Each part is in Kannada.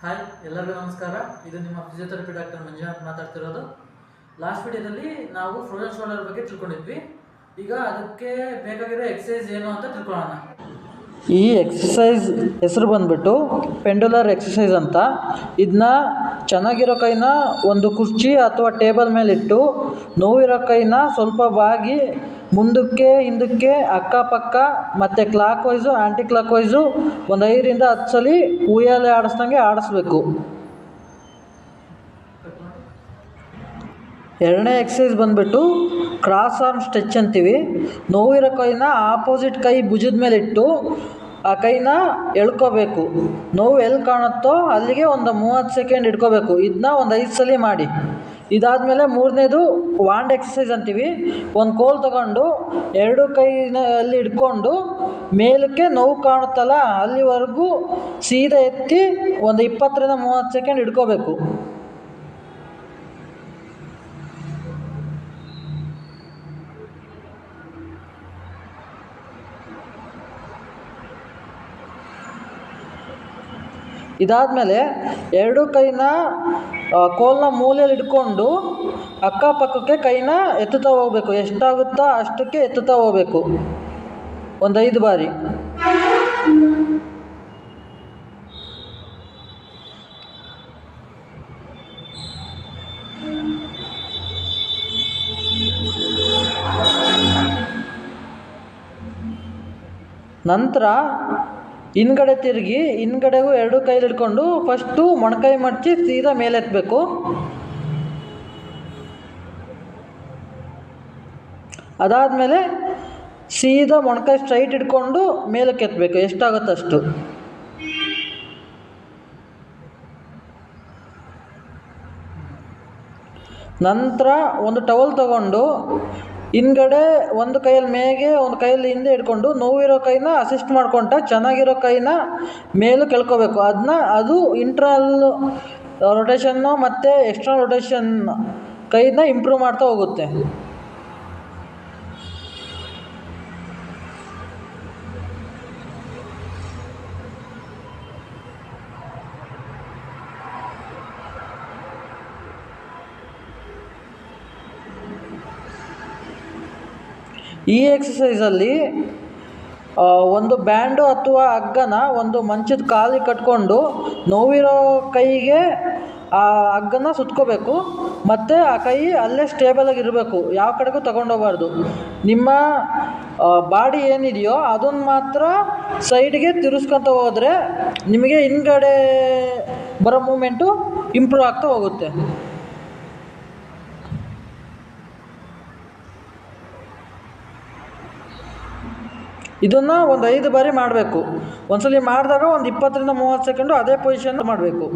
ಹಾಯ್ ಎಲ್ಲರಿಗೂ ನಮಸ್ಕಾರ. ಇದು ನಿಮ್ಮ ಫಿಸಿಯೋಥೆರಪಿ ಡಾಕ್ಟರ್ ಮಂಜುನಾಥ್ ಮಾತಾಡ್ತಿರೋದು. ಲಾಸ್ಟ್ ವಿಡಿಯೋದಲ್ಲಿ ನಾವು ಫ್ರೋಜನ್ ಶೋಲ್ಡರ್ ಬಗ್ಗೆ ತಿಳ್ಕೊಂಡಿದ್ವಿ. ಈಗ ಅದಕ್ಕೆ ಬೇಕಾಗಿರೋ ಎಕ್ಸಸೈಸ್ ಏನು ಅಂತ ತಿಳ್ಕೊಳ್ಳೋಣ. ಈ ಎಕ್ಸಸೈಸ್ ಹೆಸರು ಬಂದ್ಬಿಟ್ಟು ಪೆಂಡುಲರ್ ಎಕ್ಸಸೈಸ್ ಅಂತ. ಇದನ್ನ ಚೆನ್ನಾಗಿರೋ ಕೈನ ಒಂದು ಕುರ್ಚಿ ಅಥವಾ ಟೇಬಲ್ ಮೇಲಿಟ್ಟು ನೋವಿರೋ ಕೈನ ಸ್ವಲ್ಪ ಬಾಗಿ ಮುಂದಕ್ಕೆ, ಹಿಂದಕ್ಕೆ, ಅಕ್ಕಪಕ್ಕ, ಮತ್ತು clockwise anticlockwise ಒಂದು ಐದರಿಂದ ಹತ್ತು ಸಲ ಉಯ್ಯಾಲೆ ಆಡಿಸ್ದಂಗೆ ಆಡಿಸ್ಬೇಕು. ಎರಡನೇ ಎಕ್ಸಸೈಸ್ ಬಂದ್ಬಿಟ್ಟು ಕ್ರಾಸ್ ಆರ್ಮ್ ಸ್ಟ್ರೆಚ್ ಅಂತೀವಿ. ನೋವಿರೋ ಕೈನ ಆಪೋಸಿಟ್ ಕೈ ಭುಜದ ಮೇಲೆ ಇಟ್ಟು ಆ ಕೈನ ಎಳ್ಕೋಬೇಕು. ನೋವು ಎಲ್ಲಿ ಕಾಣುತ್ತೋ ಅಲ್ಲಿಗೆ ಒಂದು ಮೂವತ್ತು ಸೆಕೆಂಡ್ ಇಟ್ಕೋಬೇಕು. ಇದನ್ನ ಒಂದು ಐದು ಸಲ ಮಾಡಿ. ಇದಾದಮೇಲೆ ಮೂರನೇದು ವಾಂಡ್ ಎಕ್ಸಸೈಸ್ ಅಂತೀವಿ. ಒಂದು ಕೋಲ್ ತಗೊಂಡು ಎರಡು ಕೈನಲ್ಲಿ ಹಿಡ್ಕೊಂಡು ಮೇಲಕ್ಕೆ ನೋವು ಕಾಣುತ್ತಲ್ಲ, ಅಲ್ಲಿವರೆಗೂ ಸೀದಾ ಎತ್ತಿ ಒಂದು ಇಪ್ಪತ್ತರಿಂದ ಮೂವತ್ತು ಸೆಕೆಂಡ್ ಹಿಡ್ಕೋಬೇಕು. ಇದಾದಮೇಲೆ ಎರಡು ಕೈನ ಆ, ಕೋಲ್ನ ಮೂಲೆಯಲ್ಲಿ ಇಟ್ಕೊಂಡು ಅಕ್ಕಪಕ್ಕಕ್ಕೆ ಕೈನ ಎತ್ತುತ್ತಾ ಹೋಗ್ಬೇಕು. ಎಷ್ಟಾಗುತ್ತೋ ಅಷ್ಟಕ್ಕೆ ಎತ್ತುತ್ತಾ ಹೋಗ್ಬೇಕು. ಒಂದು ಐದು ಬಾರಿ. ನಂತರ ಹಿಂದ್ಗಡೆ ತಿರುಗಿ, ಹಿಂದ್ಗಡೆಗೂ ಎರಡು ಕೈಲಿ ಹಿಡ್ಕೊಂಡು ಫಸ್ಟು ಮೊಣಕೈ ಮಡಚಿ ಸೀದಾ ಮೇಲೆ ಎತ್ತಬೇಕು ಅದಾದಮೇಲೆ ಸೀದಾ ಮೊಣಕೈ ಸ್ಟ್ರೈಟ್ ಇಟ್ಕೊಂಡು ಮೇಲಕ್ಕೆ ಎತ್ತಬೇಕು ಎಷ್ಟಾಗುತ್ತೆ ಅಷ್ಟು. ನಂತರ ಒಂದು ಟವಲ್ ತಗೊಂಡು ಹಿಂದ್ಗಡೆ ಒಂದು ಕೈಯಲ್ಲಿ ಮೇಗೆ, ಒಂದು ಕೈಯಲ್ಲಿ ಹಿಂದೆ ಹಿಡ್ಕೊಂಡು ನೋವಿರೋ ಕೈನ ಅಸಿಸ್ಟ್ ಮಾಡ್ಕೊಂತ ಚೆನ್ನಾಗಿರೋ ಕೈನ ಮೇಲೂ ಕೆಳ್ಕೋಬೇಕು. ಅದನ್ನ ಅದು ಇಂಟ್ರಲ್ ರೊಟೇಷನ್ನು ಮತ್ತು ಎಕ್ಸ್ಟ್ರಾ ರೊಟೇಷನ್ ಕೈನ ಇಂಪ್ರೂವ್ ಮಾಡ್ತಾ ಹೋಗುತ್ತೆ. ಈ ಎಕ್ಸಸೈಸಲ್ಲಿ ಒಂದು ಬ್ಯಾಂಡು ಅಥವಾ ಹಗ್ಗನ ಒಂದು ಮಂಚದ ಕಾಲಿಗೆ ಕಟ್ಕೊಂಡು ನೋವಿರೋ ಕೈಗೆ ಆ ಹಗ್ಗನ ಸುತ್ಕೋಬೇಕು. ಮತ್ತು ಆ ಕೈ ಅಲ್ಲೇ ಸ್ಟೇಬಲಾಗಿ ಇರಬೇಕು. ಯಾವ ಕಡೆಗೂ ತಗೊಂಡೋಗ್ಬಾರ್ದು. ನಿಮ್ಮ ಬಾಡಿ ಏನಿದೆಯೋ ಅದನ್ನು ಮಾತ್ರ ಸೈಡ್ಗೆ ತಿರುಸ್ಕೊತ ಹೋದರೆ ನಿಮಗೆ ಹಿಂದ್ಗಡೆ ಬರೋ ಮೂಮೆಂಟು ಇಂಪ್ರೂವ್ ಆಗ್ತಾ ಹೋಗುತ್ತೆ. ಇದನ್ನು ಒಂದು ಐದು ಬಾರಿ ಮಾಡಬೇಕು. ಒಂದ್ಸಲಿ ಮಾಡಿದಾಗ ಒಂದು ಇಪ್ಪತ್ತರಿಂದ ಮೂವತ್ತು ಸೆಕೆಂಡು ಅದೇ ಪೊಸಿಷನ್ ಮಾಡಬೇಕು.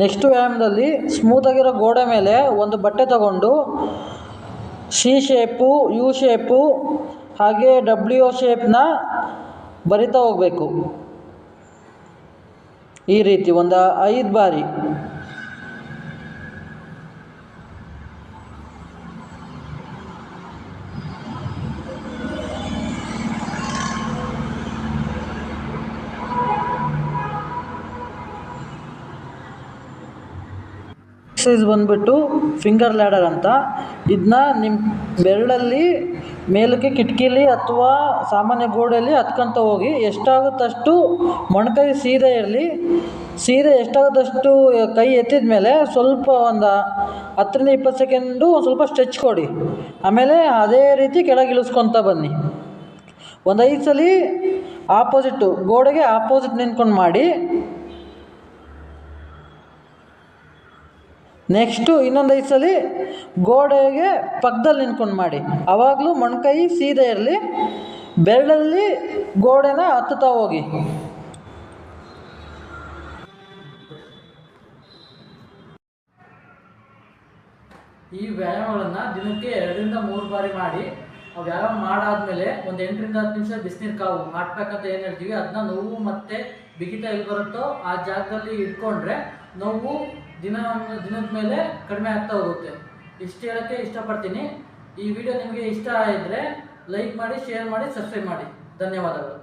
ನೆಕ್ಸ್ಟ್ ವ್ಯಾಯಾಮದಲ್ಲಿ ಸ್ಮೂತಾಗಿರೋ ಗೋಡೆ ಮೇಲೆ ಒಂದು ಬಟ್ಟೆ ತಗೊಂಡು ಸಿ ಶೇಪು ಯು ಶೇಪು ಹಾಗೆ ಡಬ್ಲ್ಯೂ ಶೇಪ್ನ ಬರಿತಾ ಹೋಗಬೇಕು. ಈ ರೀತಿ ಒಂದು ಐದು ಬಾರಿ. ಎಕ್ಸಸೈಸ್ ಬಂದ್ಬಿಟ್ಟು ಫಿಂಗರ್ ಲ್ಯಾಡರ್ ಅಂತ. ಇದನ್ನ ನಿಮ್ಮ ಬೆರಳಲ್ಲಿ ಮೇಲಕ್ಕೆ ಕಿಟಕಿಲಿ ಅಥವಾ ಸಾಮಾನ್ಯ ಗೋಡೆಯಲ್ಲಿ ಹತ್ಕೊಂತ ಹೋಗಿ ಎಷ್ಟಾಗುತ್ತಷ್ಟು ಮೊಣಕೈ ಸೀದಾ ಇರಲಿ ಸೀದಾ ಎಷ್ಟಾಗುತ್ತಷ್ಟು ಕೈ ಎತ್ತಿದ ಮೇಲೆ ಸ್ವಲ್ಪ ಒಂದು ಹತ್ತರಿಂದ ಇಪ್ಪತ್ತು ಸೆಕೆಂಡು ಸ್ವಲ್ಪ ಸ್ಟ್ರೆಚ್ ಕೊಡಿ. ಆಮೇಲೆ ಅದೇ ರೀತಿ ಕೆಳಗೆ ಇಳಿಸ್ಕೊತ ಬನ್ನಿ. ಒಂದು ಐದು ಸಲ ಆಪೋಸಿಟ್ಟು ಗೋಡೆಗೆ ಆಪೋಸಿಟ್ ನಿಂತ್ಕೊಂಡು ಮಾಡಿ. ನೆಕ್ಸ್ಟು ಇನ್ನೊಂದು ಐದು ಸಲ ಗೋಡೆಗೆ ಪಕ್ಕದಲ್ಲಿ ನಿಂತ್ಕೊಂಡು ಮಾಡಿ. ಅವಾಗಲೂ ಮೊಣಕೈ ಸೀದಾ ಇರಲಿ, ಬೆರಳಲ್ಲಿ ಗೋಡೆನ ಹತ್ತುತ್ತಾ ಹೋಗಿ. ಈ ವ್ಯಾಯಾಮಗಳನ್ನು ದಿನಕ್ಕೆ ಎರಡರಿಂದ ಮೂರು ಬಾರಿ ಮಾಡಿ, ಆ ವ್ಯಾಯಾಮ ಮಾಡಾದ್ಮೇಲೆ ಒಂದು ಎಂಟರಿಂದ ಹತ್ತು ನಿಮಿಷ ಬಿಸಿನೀರು ಕಾವು ಮಾಡಬೇಕಂತ ಏನು ಹೇಳ್ತೀವಿ ಅದನ್ನ ನೋವು ಮತ್ತೆ ಬಿಗಿತ ಎಲ್ಲಿ ಬರುತ್ತೋ ಆ ಜಾಗದಲ್ಲಿ ಇಟ್ಕೊಂಡ್ರೆ ನೋವು ದಿನ ದಿನದ ಮೇಲೆ ಕಡಿಮೆ ಆಗ್ತಾ ಹೋಗುತ್ತೆ. ಇಷ್ಟು ಹೇಳೋಕ್ಕೆ ಇಷ್ಟಪಡ್ತೀನಿ. ಈ ವಿಡಿಯೋ ನಿಮಗೆ ಇಷ್ಟ ಆಗಿದ್ರೆ ಲೈಕ್ ಮಾಡಿ ಶೇರ್ ಮಾಡಿ ಸಬ್ಸ್ಕ್ರೈಬ್ ಮಾಡಿ. ಧನ್ಯವಾದಗಳು.